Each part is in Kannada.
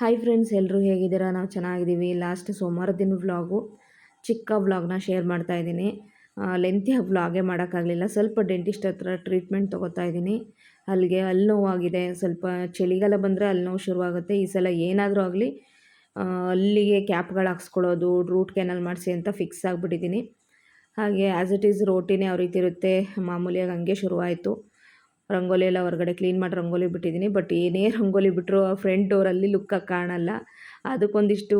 ಹಾಯ್ ಫ್ರೆಂಡ್ಸ್ ಎಲ್ಲರೂ ಹೇಗಿದ್ದೀರಾ? ನಾವು ಚೆನ್ನಾಗಿದ್ದೀವಿ. ಲಾಸ್ಟ್ ಸೋಮವಾರ ದಿನ ವ್ಲಾಗು ಚಿಕ್ಕ ವ್ಲಾಗ್ನ ಶೇರ್ ಮಾಡ್ತಾ ಇದ್ದೀನಿ. ಲೆಂತಿ ವ್ಲಾಗೇ ಮಾಡೋಕ್ಕಾಗಲಿಲ್ಲ. ಸ್ವಲ್ಪ ಡೆಂಟಿಸ್ಟ್ ಹತ್ರ ಟ್ರೀಟ್ಮೆಂಟ್ ತೊಗೋತಾ ಇದ್ದೀನಿ. ಅಲ್ಲಿಗೆ ಅಲ್ಲಿ ನೋವಾಗಿದೆ. ಸ್ವಲ್ಪ ಚಳಿಗಾಲ ಬಂದರೆ ಅಲ್ಲಿ ನೋವು ಶುರುವಾಗುತ್ತೆ. ಈ ಸಲ ಏನಾದರೂ ಆಗಲಿ ಅಲ್ಲಿಗೆ ಕ್ಯಾಪ್ಗಳು ಹಾಕ್ಸ್ಕೊಳ್ಳೋದು ರೂಟ್ ಕೆನಲ್ ಮಾಡಿಸಿ ಅಂತ ಫಿಕ್ಸ್ ಆಗಿಬಿಟ್ಟಿದ್ದೀನಿ. ಹಾಗೆ ಆ್ಯಸ್ ಇಟ್ ಈಸ್ ರೋಟಿನೇ ಯಾವ ರೀತಿ ಇರುತ್ತೆ. ಮಾಮೂಲಿಯಾಗಿ ಹಂಗೆ ಶುರುವಾಯಿತು. ರಂಗೋಲಿ ಎಲ್ಲ ಹೊರಗಡೆ ಕ್ಲೀನ್ ಮಾಡಿ ರಂಗೋಲಿ ಬಿಟ್ಟಿದ್ದೀನಿ. ಬಟ್ ಏನೇ ರಂಗೋಲಿ ಬಿಟ್ಟರು ಫ್ರಂಟ್ ಡೋರಲ್ಲಿ ಲುಕ್ಕಾಗಿ ಕಾಣಲ್ಲ. ಅದಕ್ಕೊಂದಿಷ್ಟು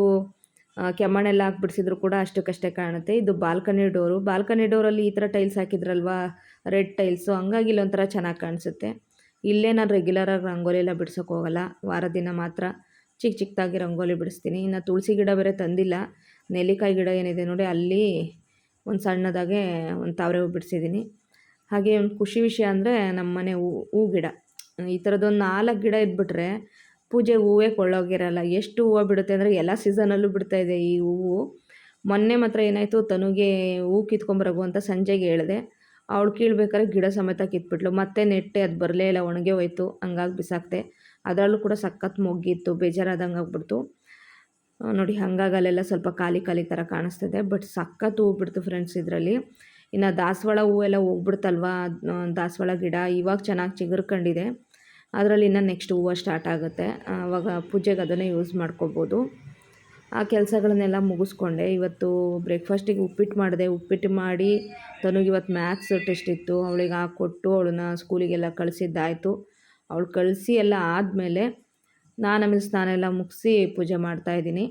ಕೆಮ್ಮಣ್ಣೆಲ್ಲ ಹಾಕ್ಬಿಡ್ಸಿದ್ರು ಕೂಡ ಅಷ್ಟಕ್ಕಷ್ಟೇ ಕಾಣುತ್ತೆ. ಇದು ಬಾಲ್ಕನಿ ಡೋರು ಬಾಲ್ಕನಿ ಡೋರಲ್ಲಿ ಈ ಥರ ಟೈಲ್ಸ್ ಹಾಕಿದ್ರಲ್ವಾ? ರೆಡ್ ಟೈಲ್ಸು ಹಂಗಾಗಿ ಇಲ್ಲೊಂಥರ ಚೆನ್ನಾಗಿ ಕಾಣಿಸುತ್ತೆ. ಇಲ್ಲೇ ನಾನು ರೆಗ್ಯುಲರಾಗಿ ರಂಗೋಲಿ ಎಲ್ಲ ಬಿಡ್ಸೋಕೆ ಹೋಗಲ್ಲ. ವಾರ ದಿನ ಮಾತ್ರ ಚಿಕ್ಕ ಚಿಕ್ಕದಾಗಿ ರಂಗೋಲಿ ಬಿಡಿಸ್ತೀನಿ. ಇನ್ನು ತುಳಸಿ ಗಿಡ ಬೇರೆ ತಂದಿಲ್ಲ. ನೆಲ್ಲಿಕಾಯಿ ಗಿಡ ಏನಿದೆ ನೋಡಿ, ಅಲ್ಲಿ ಒಂದು ಸಣ್ಣದಾಗೆ ಒಂದು ತಾವರೆ ಹೂ ಬಿಡಿಸಿದ್ದೀನಿ. ಹಾಗೆ ಒಂದು ಖುಷಿ ವಿಷಯ ಅಂದರೆ ನಮ್ಮ ಮನೆ ಹೂ ಗಿಡ. ಈ ಥರದ್ದೊಂದು ನಾಲ್ಕು ಗಿಡ ಇದ್ಬಿಟ್ರೆ ಪೂಜೆ ಹೂವೇ ಕೊಳ್ಳೋಗಿರಲ್ಲ. ಎಷ್ಟು ಹೂವು ಬಿಡುತ್ತೆ ಅಂದರೆ ಎಲ್ಲ ಸೀಸನಲ್ಲೂ ಬಿಡ್ತಾ ಇದೆ ಈ ಹೂವು. ಮೊನ್ನೆ ಮಾತ್ರ ಏನಾಯಿತು, ತನಗೆ ಹೂ ಕಿತ್ಕೊಂಬರಗು ಅಂತ ಸಂಜೆಗೆ ಹೇಳಿದೆ. ಅವಳು ಕೀಳ್ಬೇಕಾದ್ರೆ ಗಿಡ ಸಮೇತ ಕಿತ್ಬಿಟ್ಲು. ಮತ್ತೆ ನೆಟ್ಟೆ ಅದು ಬರಲೇ ಇಲ್ಲ, ಒಣಗೆ ಹೋಯ್ತು, ಹಂಗಾಗಿ ಬಿಸಾಕ್ತೆ. ಅದರಲ್ಲೂ ಕೂಡ ಸಖತ್ ಮೊಗ್ಗಿತ್ತು, ಬೇಜಾರಾದಂಗೆ ಆಗ್ಬಿಡ್ತು. ನೋಡಿ, ಹಂಗಾಗಿ ಅಲ್ಲೆಲ್ಲ ಸ್ವಲ್ಪ ಖಾಲಿ ಖಾಲಿ ಥರ ಕಾಣಿಸ್ತಿದೆ. ಬಟ್ ಸಖತ್ ಹೂ ಬಿಡ್ತು ಫ್ರೆಂಡ್ಸ್ ಇದರಲ್ಲಿ. ಇನ್ನು ದಾಸವಾಳ ಹೂವೆಲ್ಲ ಹೋಗ್ಬಿಡ್ತಲ್ವ? ದಾಸವಾಳ ಗಿಡ ಇವಾಗ ಚೆನ್ನಾಗಿ ಚಿಗುರ್ಕೊಂಡಿದೆ. ಅದರಲ್ಲಿ ಇನ್ನು ನೆಕ್ಸ್ಟ್ ಹೂವು ಸ್ಟಾರ್ಟ್ ಆಗುತ್ತೆ. ಆವಾಗ ಪೂಜೆಗೆ ಅದನ್ನೇ ಯೂಸ್ ಮಾಡ್ಕೋಬೋದು. ಆ ಕೆಲಸಗಳನ್ನೆಲ್ಲ ಮುಗಿಸ್ಕೊಂಡೆ. ಇವತ್ತು ಬ್ರೇಕ್ಫಾಸ್ಟಿಗೆ ಉಪ್ಪಿಟ್ಟು ಮಾಡಿದೆ. ಉಪ್ಪಿಟ್ಟು ಮಾಡಿ ತನಗೆ ಇವತ್ತು ಮ್ಯಾಥ್ಸ್ ಟೆಸ್ಟ್ ಇತ್ತು. ಅವಳಿಗೆ ಹಾಕ್ಕೊಟ್ಟು ಅವಳನ್ನ ಸ್ಕೂಲಿಗೆಲ್ಲ ಕಳಿಸಿದ್ದಾಯಿತು. ಅವಳು ಕಳಿಸಿ ಎಲ್ಲ ಆದಮೇಲೆ ನಾನು ಆಮೇಲೆ ಸ್ನಾನ ಎಲ್ಲ ಮುಗಿಸಿ ಪೂಜೆ ಮಾಡ್ತಾಯಿದ್ದೀನಿ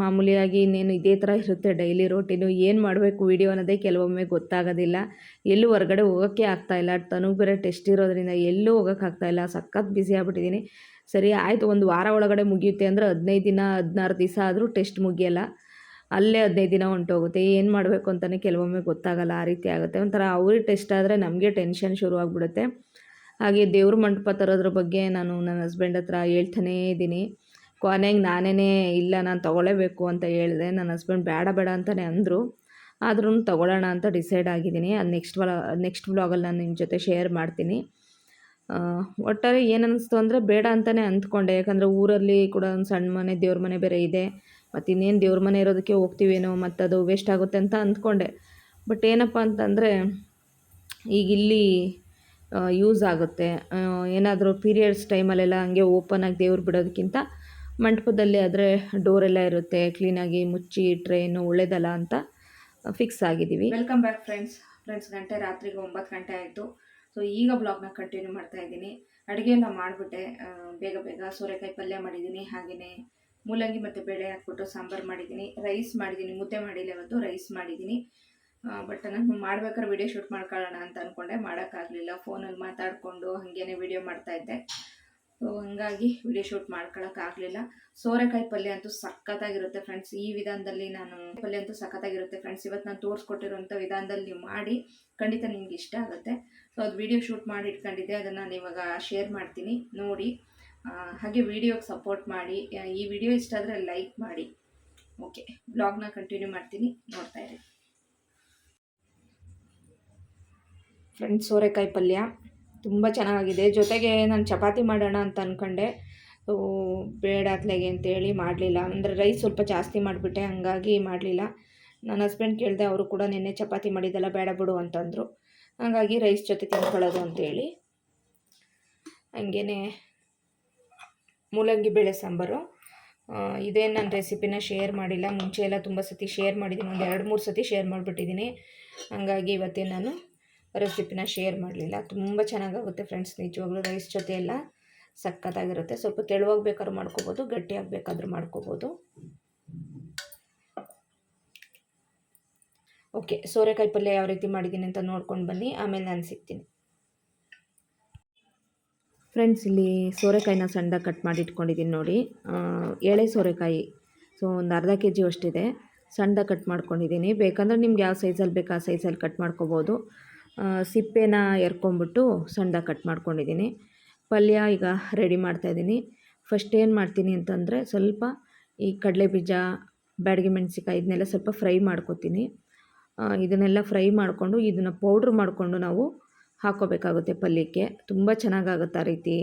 ಮಾಮೂಲಿಯಾಗಿ ಇನ್ನೇನು ಇದೇ ಥರ ಇರುತ್ತೆ ಡೈಲಿ ರೋಟೀನು. ಏನು ಮಾಡಬೇಕು ವೀಡಿಯೋ ಅನ್ನೋದೇ ಕೆಲವೊಮ್ಮೆ ಗೊತ್ತಾಗೋದಿಲ್ಲ. ಎಲ್ಲೂ ಹೊರಗಡೆ ಹೋಗೋಕ್ಕೆ ಆಗ್ತಾಯಿಲ್ಲ ತನಗೆ ಬೇರೆ ಟೆಸ್ಟ್ ಇರೋದರಿಂದ ಎಲ್ಲೂ ಹೋಗೋಕ್ಕಾಗ್ತಾಯಿಲ್ಲ ಸಖತ್ ಬ್ಯುಸಿ ಆಗ್ಬಿಟ್ಟಿದ್ದೀನಿ. ಸರಿ, ಆಯಿತು. ಒಂದು ವಾರ ಒಳಗಡೆ ಮುಗಿಯುತ್ತೆ ಅಂದರೆ ಹದಿನೈದು ದಿನ, ಹದಿನಾರು ದಿವಸ ಆದರೂ ಟೆಸ್ಟ್ ಮುಗಿಯಲ್ಲ. ಅಲ್ಲೇ ಹದಿನೈದು ದಿನ ಹೊಂಟೋಗುತ್ತೆ ಏನು ಮಾಡಬೇಕು ಅಂತಲೇ ಕೆಲವೊಮ್ಮೆ ಗೊತ್ತಾಗಲ್ಲ. ಆ ರೀತಿ ಆಗುತ್ತೆ. ಒಂಥರ ಅವ್ರಿಗೆ ಟೆಸ್ಟ್ ಆದರೆ ನಮಗೆ ಟೆನ್ಷನ್ ಶುರು ಆಗಿಬಿಡುತ್ತೆ. ಹಾಗೆ ದೇವ್ರ ಮಂಟಪ ತರೋದ್ರ ಬಗ್ಗೆ ನಾನು ನನ್ನ ಹಸ್ಬೆಂಡ್ ಹತ್ರ ಹೇಳ್ತಾನೇ ಇದ್ದೀನಿ. ಕೊನೆಗೆ ನಾನೇ ಇಲ್ಲ, ನಾನು ತೊಗೊಳ್ಳೇಬೇಕು ಅಂತ ಹೇಳಿದೆ ನನ್ನ ಹಸ್ಬೆಂಡ್ ಬೇಡ ಬೇಡ ಅಂತಲೇ ಅಂದರು. ಆದ್ರೂ ತೊಗೊಳ್ಳೋಣ ಅಂತ ಡಿಸೈಡ್ ಆಗಿದ್ದೀನಿ. ಅದು ನೆಕ್ಸ್ಟ್ ವಲ ನೆಕ್ಸ್ಟ್ ವ್ಲಾಗಲ್ಲಿ ನಾನು ನಿಮ್ಮ ಜೊತೆ ಶೇರ್ ಮಾಡ್ತೀನಿ. ಒಟ್ಟಾರೆ ಏನು ಅನ್ನಿಸ್ತು ಅಂದರೆ ಬೇಡ ಅಂತಲೇ ಅಂದ್ಕೊಂಡೆ. ಯಾಕಂದರೆ ಊರಲ್ಲಿ ಕೂಡ ಒಂದು ಸಣ್ಣ ಮನೆ, ದೇವ್ರ ಮನೆ ಬೇರೆ ಇದೆ. ಮತ್ತು ಇನ್ನೇನು ದೇವ್ರ ಮನೆ ಇರೋದಕ್ಕೆ ಹೋಗ್ತೀವೇನೋ, ಮತ್ತು ಅದು ವೇಸ್ಟ್ ಆಗುತ್ತೆ ಅಂತ ಅಂದ್ಕೊಂಡೆ. ಬಟ್ ಏನಪ್ಪ ಅಂತಂದರೆ ಈಗ ಇಲ್ಲಿ ಯೂಸ್ ಆಗುತ್ತೆ. ಏನಾದರೂ ಪೀರಿಯಡ್ಸ್ ಟೈಮಲ್ಲೆಲ್ಲ ಹಂಗೆ ಓಪನ್ ಆಗಿ ದೇವ್ರು ಬಿಡೋದಕ್ಕಿಂತ ಮಂಟಪದಲ್ಲಿ ಆದರೆ ಡೋರೆಲ್ಲ ಇರುತ್ತೆ ಕ್ಲೀನಾಗಿ ಮುಚ್ಚಿ ಟ್ರೈನು ಒಳ್ಳೇದಲ್ಲ ಅಂತ ಫಿಕ್ಸ್ ಆಗಿದ್ದೀವಿ ವೆಲ್ಕಮ್ ಬ್ಯಾಕ್ ಫ್ರೆಂಡ್ಸ್ ಫ್ರೆಂಡ್ಸ್ ಗಂಟೆ ರಾತ್ರಿಗೆ ಒಂಬತ್ತು ಗಂಟೆ ಆಯಿತು. ಸೊ ಈಗ ಬ್ಲಾಗ್ನ ಕಂಟಿನ್ಯೂ ಮಾಡ್ತಾ ಇದ್ದೀನಿ. ಅಡುಗೆ ಎಲ್ಲ ಮಾಡಿಬಿಟ್ಟೆ ಬೇಗ ಬೇಗ ಸೋರೆಕಾಯಿ ಪಲ್ಯ ಮಾಡಿದ್ದೀನಿ. ಹಾಗೆಯೇ ಮೂಲಂಗಿ ಮತ್ತು ಬೇಳೆ ಹಾಕ್ಬಿಟ್ಟು ಸಾಂಬಾರು ಮಾಡಿದ್ದೀನಿ. ರೈಸ್ ಮಾಡಿದ್ದೀನಿ. ಮುದ್ದೆ ಮಾಡಿಲ್ಲ ಇವತ್ತು. ರೈಸ್ ಮಾಡಿದ್ದೀನಿ. ಬಟ್ ನಾನು ಮಾಡ್ಬೇಕಾದ್ರೆ ವಿಡಿಯೋ ಶೂಟ್ ಮಾಡ್ಕೊಳ್ಳೋಣ ಅಂತ ಅಂದ್ಕೊಂಡೆ ಮಾಡೋಕ್ಕಾಗಲಿಲ್ಲ. ಫೋನಲ್ಲಿ ಮಾತಾಡಿಕೊಂಡು ಹಾಗೇನೆ ವಿಡಿಯೋ ಮಾಡ್ತಾಯಿದ್ದೆ ಸೊ ಹಂಗಾಗಿ ವಿಡಿಯೋ ಶೂಟ್ ಮಾಡ್ಕೊಳಕ್ಕಾಗಲಿಲ್ಲ ಸೋರೆಕಾಯಿ ಪಲ್ಯ ಅಂತೂ ಸಖತ್ತಾಗಿರುತ್ತೆ ಫ್ರೆಂಡ್ಸ್ ಈ ವಿಧಾನದಲ್ಲಿ ನಾನು ಪಲ್ಯ ಅಂತೂ ಸಖತ್ತಾಗಿರುತ್ತೆ ಫ್ರೆಂಡ್ಸ್ ಇವತ್ತು ನಾನು ತೋರಿಸ್ಕೊಟ್ಟಿರೋಂಥ ವಿಧಾನದಲ್ಲಿ ಮಾಡಿ ಖಂಡಿತ ನಿಮ್ಗೆ ಇಷ್ಟ ಆಗುತ್ತೆ. ಸೊ ಅದು ವಿಡಿಯೋ ಶೂಟ್ ಮಾಡಿ ಇಟ್ಕೊಂಡಿದ್ದೆ. ಅದನ್ನು ನಾನು ಇವಾಗ ಶೇರ್ ಮಾಡ್ತೀನಿ. ನೋಡಿ. ಹಾಗೆ ವಿಡಿಯೋಗೆ ಸಪೋರ್ಟ್ ಮಾಡಿ. ಈ ವಿಡಿಯೋ ಇಷ್ಟ ಆದರೆ ಲೈಕ್ ಮಾಡಿ. ಓಕೆ ಬ್ಲಾಗ್ನ ಕಂಟಿನ್ಯೂ ಮಾಡ್ತೀನಿ. ನೋಡ್ತಾ ಇರಿ. ಫ್ರೆಂಡ್ಸ್ ಸೋರೆಕಾಯಿ ಪಲ್ಯ. ತುಂಬ ಚೆನ್ನಾಗಿದೆ. ಜೊತೆಗೆ ನಾನು ಚಪಾತಿ ಮಾಡೋಣ ಅಂತ ಅಂದ್ಕೊಂಡೆ ಬೇಡ ಅತ್ಲೆಗೆ ಅಂತೇಳಿ ಮಾಡಲಿಲ್ಲ. ಅಂದರೆ ರೈಸ್ ಸ್ವಲ್ಪ ಜಾಸ್ತಿ ಮಾಡಿಬಿಟ್ಟೆ, ಹಂಗಾಗಿ ಮಾಡಲಿಲ್ಲ. ನನ್ನ ಹಸ್ಬೆಂಡ್ ಕೇಳಿದೆ, ಅವರು ಕೂಡ ನಿನ್ನೆ ಚಪಾತಿ ಮಾಡಿದ್ದೆಲ್ಲ ಬೇಡ ಬಿಡು ಅಂತಂದರು. ಹಾಗಾಗಿ ರೈಸ್ ಜೊತೆ ತಿನ್ಕೊಳ್ಳೋದು ಅಂತೇಳಿ. ಹಂಗೇ ಮೂಲಂಗಿ ಬೇಳೆ ಸಾಂಬಾರು. ಇದೇನು ನಾನು ರೆಸಿಪಿನ ಶೇರ್ ಮಾಡಿಲ್ಲ. ಮುಂಚೆ ಎಲ್ಲ ತುಂಬ ಸತಿ ಶೇರ್ ಮಾಡಿದ್ದೀನಿ. ಒಂದು ಎರಡು ಮೂರು ಸತಿ ಶೇರ್ ಮಾಡಿಬಿಟ್ಟಿದ್ದೀನಿ. ಹಂಗಾಗಿ ಇವತ್ತೇ ನಾನು ರೆಸಿಪಿನ ಶೇರ್ ಮಾಡಲಿಲ್ಲ. ತುಂಬ ಚೆನ್ನಾಗಾಗುತ್ತೆ ಫ್ರೆಂಡ್ಸ್, ನಿಜವಾಗ್ಲೂ ರೈಸ್ ಜೊತೆ ಎಲ್ಲ ಸಖತ್ತಾಗಿರುತ್ತೆ. ಸ್ವಲ್ಪ ತೆಳುವಾಗಿ ಬೇಕಾದ್ರೂ ಮಾಡ್ಕೋಬೋದು, ಗಟ್ಟಿಯಾಗಿ ಬೇಕಾದರೂ ಮಾಡ್ಕೋಬೋದು. ಓಕೆ, ಸೋರೆಕಾಯಿ ಪಲ್ಯ ಯಾವ ರೀತಿ ಮಾಡಿದ್ದೀನಿ ಅಂತ ನೋಡ್ಕೊಂಡು ಬನ್ನಿ, ಆಮೇಲೆ ನಾನು ಸಿಗ್ತೀನಿ. ಫ್ರೆಂಡ್ಸ್, ಇಲ್ಲಿ ಸೋರೆಕಾಯಿನ ಸಣ್ಣದಾಗಿ ಕಟ್ ಮಾಡಿ ಇಟ್ಕೊಂಡಿದ್ದೀನಿ ನೋಡಿ. ಎಳೆ ಸೋರೆಕಾಯಿ, ಸೊ ಒಂದು ಅರ್ಧ ಕೆ ಜಿ ಅಷ್ಟಿದೆ ಸಣ್ಣದಾಗಿ ಕಟ್ ಮಾಡ್ಕೊಂಡಿದ್ದೀನಿ. ಬೇಕಂದ್ರೆ ನಿಮ್ಗೆ ಯಾವ ಸೈಜಲ್ಲಿ ಬೇಕು ಆ ಸೈಜಲ್ಲಿ ಕಟ್ ಮಾಡ್ಕೋಬೋದು. ಸಿಪ್ಪೆನ ಎರ್ಕೊಂಬಿಟ್ಟು ಸಣ್ಣದಾಗಿ ಕಟ್ ಮಾಡ್ಕೊಂಡಿದ್ದೀನಿ. ಪಲ್ಯ ಈಗ ರೆಡಿ ಮಾಡ್ತಾಯಿದ್ದೀನಿ ಫಸ್ಟ್ ಏನು ಮಾಡ್ತೀನಿ ಅಂತಂದರೆ ಸ್ವಲ್ಪ ಈ ಕಡಲೆ ಬೀಜ ಬ್ಯಾಡಗಿ ಮೆಣಸಿಕಾಯಿ ಇದನ್ನೆಲ್ಲ ಸ್ವಲ್ಪ ಫ್ರೈ ಮಾಡ್ಕೊತೀನಿ. ಇದನ್ನೆಲ್ಲ ಫ್ರೈ ಮಾಡಿಕೊಂಡು ಇದನ್ನು ಪೌಡ್ರ್ ಮಾಡಿಕೊಂಡು ನಾವು ಹಾಕೋಬೇಕಾಗುತ್ತೆ ಪಲ್ಯಕ್ಕೆ. ತುಂಬ ಚೆನ್ನಾಗಾಗುತ್ತೆ ಆ ರೀತಿ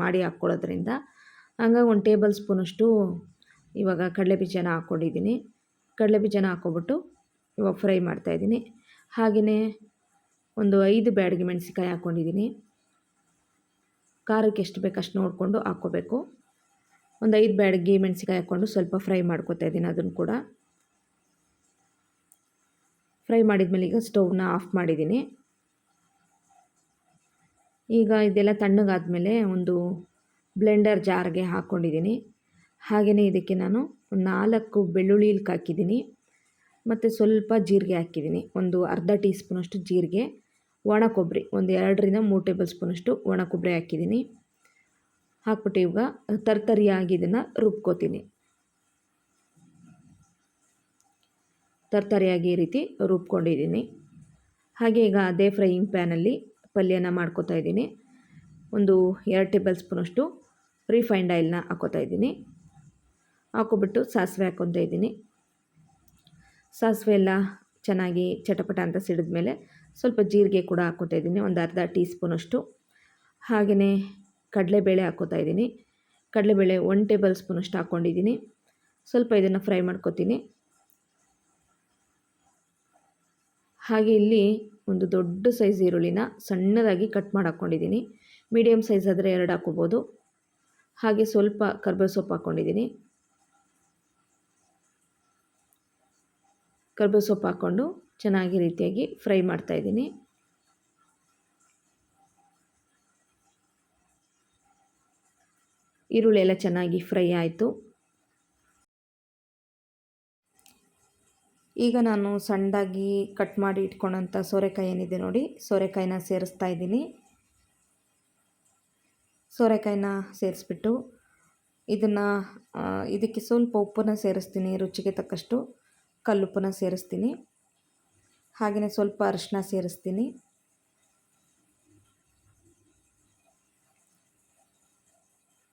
ಮಾಡಿ ಹಾಕ್ಕೊಳ್ಳೋದ್ರಿಂದ. ಹಂಗಾಗಿ ಒಂದು ಟೇಬಲ್ ಸ್ಪೂನಷ್ಟು ಇವಾಗ ಕಡಲೆ ಬೀಜನ ಹಾಕ್ಕೊಂಡಿದ್ದೀನಿ. ಕಡಲೆ ಬೀಜನ ಹಾಕ್ಕೊಬಿಟ್ಟು ಇವಾಗ ಫ್ರೈ ಮಾಡ್ತಾಯಿದ್ದೀನಿ ಹಾಗೆಯೇ ಒಂದು ಐದು ಬ್ಯಾಡಗಿ ಮೆಣಸಿಕಾಯಿ ಹಾಕ್ಕೊಂಡಿದ್ದೀನಿ. ಖಾರಕ್ಕೆ ಎಷ್ಟು ಬೇಕು ಅಷ್ಟು ನೋಡಿಕೊಂಡು ಹಾಕ್ಕೋಬೇಕು. ಒಂದು ಐದು ಬ್ಯಾಡಗಿ ಮೆಣಸಿಕಾಯಿ ಹಾಕ್ಕೊಂಡು ಸ್ವಲ್ಪ ಫ್ರೈ ಮಾಡ್ಕೊತಾ ಇದ್ದೀನಿ ಅದನ್ನು ಕೂಡ. ಫ್ರೈ ಮಾಡಿದ್ಮೇಲೆ ಈಗ ಸ್ಟೌವ್ನ ಆಫ್ ಮಾಡಿದ್ದೀನಿ. ಈಗ ಇದೆಲ್ಲ ತಣ್ಣಗಾದಮೇಲೆ ಒಂದು ಬ್ಲೆಂಡರ್ ಜಾರ್ಗೆ ಹಾಕ್ಕೊಂಡಿದ್ದೀನಿ. ಹಾಗೆಯೇ ಇದಕ್ಕೆ ನಾನು ನಾಲ್ಕು ಬೆಳ್ಳುಳ್ಳಿ ಹಾಕಿದ್ದೀನಿ. ಮತ್ತು ಸ್ವಲ್ಪ ಜೀರಿಗೆ ಹಾಕಿದ್ದೀನಿ. ಒಂದು ಅರ್ಧ ಟೀ ಸ್ಪೂನಷ್ಟು ಜೀರಿಗೆ. ಒಣ ಕೊಬ್ಬರಿ, ಒಂದು ಎರಡರಿಂದ ಮೂರು ಟೇಬಲ್ ಸ್ಪೂನಷ್ಟು ಒಣ ಕೊಬ್ಬರಿ ಹಾಕಿದ್ದೀನಿ. ಹಾಕ್ಬಿಟ್ಟು ಇವಾಗ ತರ್ತರಿಯಾಗಿ ಇದನ್ನು ರುಬ್ಕೋತೀನಿ. ತರ್ತರಿಯಾಗಿ ಈ ರೀತಿ ರುಬ್ಕೊಂಡಿದ್ದೀನಿ. ಹಾಗೆ ಈಗ ಅದೇ ಫ್ರೈಯಿಂಗ್ ಪ್ಯಾನಲ್ಲಿ ಪಲ್ಯನ ಮಾಡ್ಕೋತಾ ಇದ್ದೀನಿ. ಒಂದು ಎರಡು ಟೇಬಲ್ ಸ್ಪೂನಷ್ಟು ರಿಫೈಂಡ್ ಆಯಿಲ್ನ ಹಾಕೋತಾ ಇದ್ದೀನಿ. ಹಾಕೋಬಿಟ್ಟು ಸಾಸಿವೆ ಹಾಕ್ಕೊತಾ ಇದ್ದೀನಿ. ಸಾಸಿವೆ ಎಲ್ಲ ಚೆನ್ನಾಗಿ ಚಟಪಟ ಅಂತ ಸಿಡಿದ ಮೇಲೆ ಸ್ವಲ್ಪ ಜೀರಿಗೆ ಕೂಡ ಹಾಕ್ಕೊತಾ ಇದ್ದೀನಿ, ಒಂದು ಅರ್ಧ ಟೀ ಸ್ಪೂನಷ್ಟು ಹಾಗೆಯೇ ಕಡಲೆಬೇಳೆ ಹಾಕ್ಕೋತಾ ಇದ್ದೀನಿ. ಕಡಲೆಬೇಳೆ ಒನ್ ಟೇಬಲ್ ಸ್ಪೂನಷ್ಟು ಹಾಕ್ಕೊಂಡಿದ್ದೀನಿ. ಸ್ವಲ್ಪ ಇದನ್ನು ಫ್ರೈ ಮಾಡ್ಕೊತೀನಿ. ಹಾಗೆ ಇಲ್ಲಿ ಒಂದು ದೊಡ್ಡ ಸೈಜ್ ಈರುಳ್ಳಿನ ಸಣ್ಣದಾಗಿ ಕಟ್ ಮಾಡಿ ಹಾಕ್ಕೊಂಡಿದ್ದೀನಿ. ಮೀಡಿಯಮ್ ಸೈಜ್ ಆದರೆ ಎರಡು ಹಾಕ್ಕೋಬೋದು. ಹಾಗೆ ಸ್ವಲ್ಪ ಕರ್ಬೇವು ಸೊಪ್ಪು ಹಾಕ್ಕೊಂಡಿದ್ದೀನಿ. ಕರ್ಬೇವು ಸೊಪ್ಪು ಹಾಕ್ಕೊಂಡು ಚೆನ್ನಾಗಿ ರೀತಿಯಾಗಿ ಫ್ರೈ ಮಾಡ್ತಾಯಿದ್ದೀನಿ ಈರುಳ್ಳಿ ಎಲ್ಲ ಚೆನ್ನಾಗಿ ಫ್ರೈ ಆಯಿತು. ಈಗ ನಾನು ಸಣ್ಣದಾಗಿ ಕಟ್ ಮಾಡಿ ಇಟ್ಕೊಂಡಂಥ ಸೋರೆಕಾಯಿ ಏನಿದೆ ನೋಡಿ, ಸೋರೆಕಾಯಿನ ಸೇರಿಸ್ತಾ ಇದ್ದೀನಿ. ಸೋರೆಕಾಯಿನ ಸೇರಿಸ್ಬಿಟ್ಟು ಇದನ್ನು ಇದಕ್ಕೆ ಸ್ವಲ್ಪ ಉಪ್ಪನ್ನು ಸೇರಿಸ್ತೀನಿ, ರುಚಿಗೆ ತಕ್ಕಷ್ಟು ಕಲ್ಲುಪ್ಪನ್ನು ಸೇರಿಸ್ತೀನಿ. ಹಾಗೆಯೇ ಸ್ವಲ್ಪ ಅರಿಶಿನ ಸೇರಿಸ್ತೀನಿ.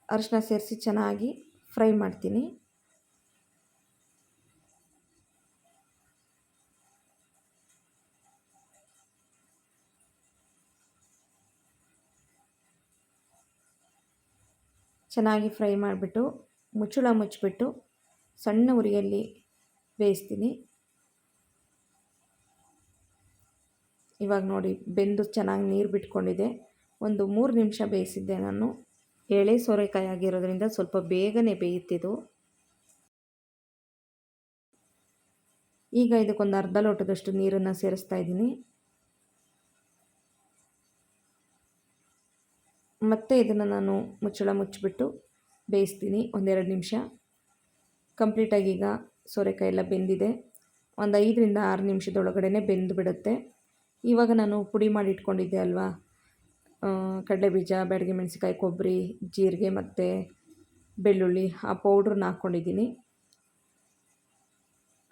ಅರಿಶಿನ ಸೇರಿಸಿ ಚೆನ್ನಾಗಿ ಫ್ರೈ ಮಾಡ್ತೀನಿ. ಚೆನ್ನಾಗಿ ಫ್ರೈ ಮಾಡಿಬಿಟ್ಟು ಮುಚ್ಚಳ ಮುಚ್ಚಿಬಿಟ್ಟು ಸಣ್ಣ ಉರಿಯಲ್ಲಿ ಬೇಯಿಸ್ತೀನಿ. ಇವಾಗ ನೋಡಿ ಬೆಂದು ಚೆನ್ನಾಗಿ ನೀರು ಬಿಟ್ಕೊಂಡಿದೆ. ಒಂದು ಮೂರು ನಿಮಿಷ ಬೇಯಿಸಿದ್ದೆ ನಾನು. ಎಳೆ ಸೋರೆಕಾಯಿ ಆಗಿರೋದ್ರಿಂದ ಸ್ವಲ್ಪ ಬೇಗನೆ ಬೇಯುತ್ತಿದ್ದು ಈಗ ಇದಕ್ಕೊಂದು ಅರ್ಧ ಲೋಟದಷ್ಟು ನೀರನ್ನು ಸೇರಿಸ್ತಾ ಇದ್ದೀನಿ. ಮತ್ತೆ ಇದನ್ನು ನಾನು ಮುಚ್ಚಳ ಮುಚ್ಚಿಬಿಟ್ಟು ಬೇಯಿಸ್ತೀನಿ ಒಂದೆರಡು ನಿಮಿಷ. ಕಂಪ್ಲೀಟಾಗಿ ಈಗ ಸೋರೆಕಾಯಿ ಎಲ್ಲ ಬೆಂದಿದೆ. ಒಂದು ಐದರಿಂದ ಆರು ನಿಮಿಷದೊಳಗಡೆ ಬೆಂದು ಬಿಡುತ್ತೆ. ಇವಾಗ ನಾನು ಪುಡಿ ಮಾಡಿ ಇಟ್ಕೊಂಡಿದ್ದೆ ಅಲ್ವಾ ಕಡಲೆಬೀಜ ಬ್ಯಾಡಗಿ ಮೆಣಸಿಕಾಯಿ ಕೊಬ್ಬರಿ, ಜೀರಿಗೆ ಮತ್ತು ಬೆಳ್ಳುಳ್ಳಿ, ಆ ಪೌಡ್ರನ್ನ ಹಾಕ್ಕೊಂಡಿದ್ದೀನಿ.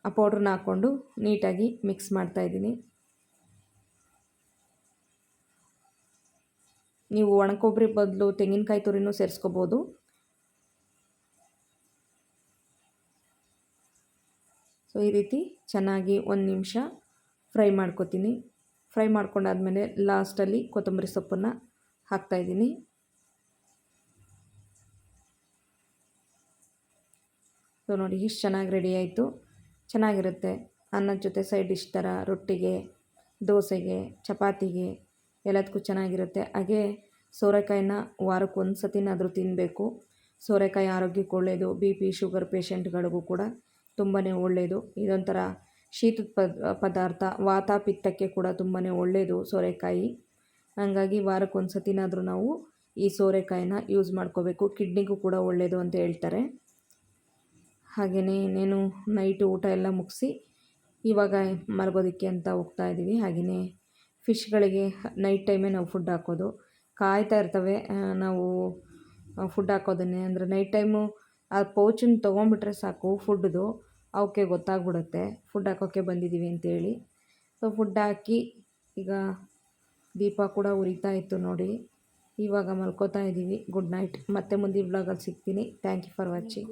ಆ ಪೌಡ್ರನ್ನ ಹಾಕ್ಕೊಂಡು ನೀಟಾಗಿ ಮಿಕ್ಸ್ ಮಾಡ್ತಾಯಿದ್ದೀನಿ ನೀವು ಒಣಕೊಬ್ಬರಿ ಬದಲು ತೆಂಗಿನಕಾಯಿ ತುರಿನೂ ಸೇರಿಸ್ಕೋಬೋದು. ಸೊ ಈ ರೀತಿ ಚೆನ್ನಾಗಿ ಒಂದು ನಿಮಿಷ ಫ್ರೈ ಮಾಡ್ಕೊತೀನಿ. ಫ್ರೈ ಮಾಡ್ಕೊಂಡಾದಮೇಲೆ ಲಾಸ್ಟಲ್ಲಿ ಕೊತ್ತಂಬರಿ ಸೊಪ್ಪನ್ನು ಹಾಕ್ತಾಯಿದ್ದೀನಿ ಸೊ ನೋಡಿ, ಇಷ್ಟು ಚೆನ್ನಾಗಿ ರೆಡಿ ಆಯಿತು. ಚೆನ್ನಾಗಿರುತ್ತೆ. ಅನ್ನದ ಜೊತೆ ಸೈಡ್ ಡಿಶ್ ಥರ, ರೊಟ್ಟಿಗೆ, ದೋಸೆಗೆ, ಚಪಾತಿಗೆ, ಎಲ್ಲದಕ್ಕೂ ಚೆನ್ನಾಗಿರುತ್ತೆ. ಹಾಗೆ ಸೋರೆಕಾಯಿನ ವಾರಕ್ಕೆ ಒಂದು ಸತಿನಾದರೂ ತಿನ್ನಬೇಕು. ಸೋರೆಕಾಯಿ ಆರೋಗ್ಯಕ್ಕೆ ಒಳ್ಳೆಯದು ಬಿ ಪಿ, ಶುಗರ್ ಪೇಷಂಟ್ಗಳಿಗೂ ಕೂಡ ತುಂಬಾ ಒಳ್ಳೆಯದು ಇದೊಂಥರ ಶೀತದ ಪದ ಪದಾರ್ಥ ವಾತ ಪಿತ್ತಕ್ಕೆ ಕೂಡ ತುಂಬಾ ಒಳ್ಳೆಯದು ಸೋರೆಕಾಯಿ. ಹಾಗಾಗಿ ವಾರಕ್ಕೆ ಒಂದು ಸತಿನಾದರೂ ನಾವು ಈ ಸೋರೆಕಾಯಿನ ಯೂಸ್ ಮಾಡ್ಕೋಬೇಕು. ಕಿಡ್ನಿಗೂ ಕೂಡ ಒಳ್ಳೆಯದು ಅಂತ ಹೇಳ್ತಾರೆ. ಹಾಗೆಯೇ ಇನ್ನೇನು ನೈಟ್ ಊಟ ಎಲ್ಲ ಮುಗಿಸಿ ಇವಾಗ ಮಲಗೋದಕ್ಕೆ ಅಂತ ಹೋಗ್ತಾ ಇದ್ದೀವಿ. ಹಾಗೆಯೇ ಫಿಶ್ಗಳಿಗೆ ನೈಟ್ ಟೈಮೇ ನಾವು ಫುಡ್ ಹಾಕೋದು. ಕಾಯ್ತಾ ಇರ್ತವೆ ನಾವು ಫುಡ್ ಹಾಕೋದನ್ನೇ. ಅಂದರೆ ನೈಟ್ ಟೈಮು ಆ ಪೌಚನ್ನು ತೊಗೊಂಬಿಟ್ರೆ ಸಾಕು ಫುಡ್ದು. ಅವಕ್ಕೆ ಗೊತ್ತಾಗ್ಬಿಡುತ್ತೆ. ಫುಡ್ ಹಾಕೋಕ್ಕೆ ಬಂದಿದ್ದೀವಿ ಅಂತೇಳಿ. ಸೊ ಫುಡ್ ಹಾಕಿ ಈಗ ದೀಪ ಕೂಡ ಉರಿತಾ ಇತ್ತು ನೋಡಿ. ಇವಾಗ ಮಲ್ಕೋತಾ ಇದ್ದೀವಿ ಗುಡ್ ನೈಟ್ ಮತ್ತೆ ಮುಂದಿನ ಬ್ಲಾಗಲ್ಲಿ ಸಿಗ್ತೀನಿ. Thank you for watching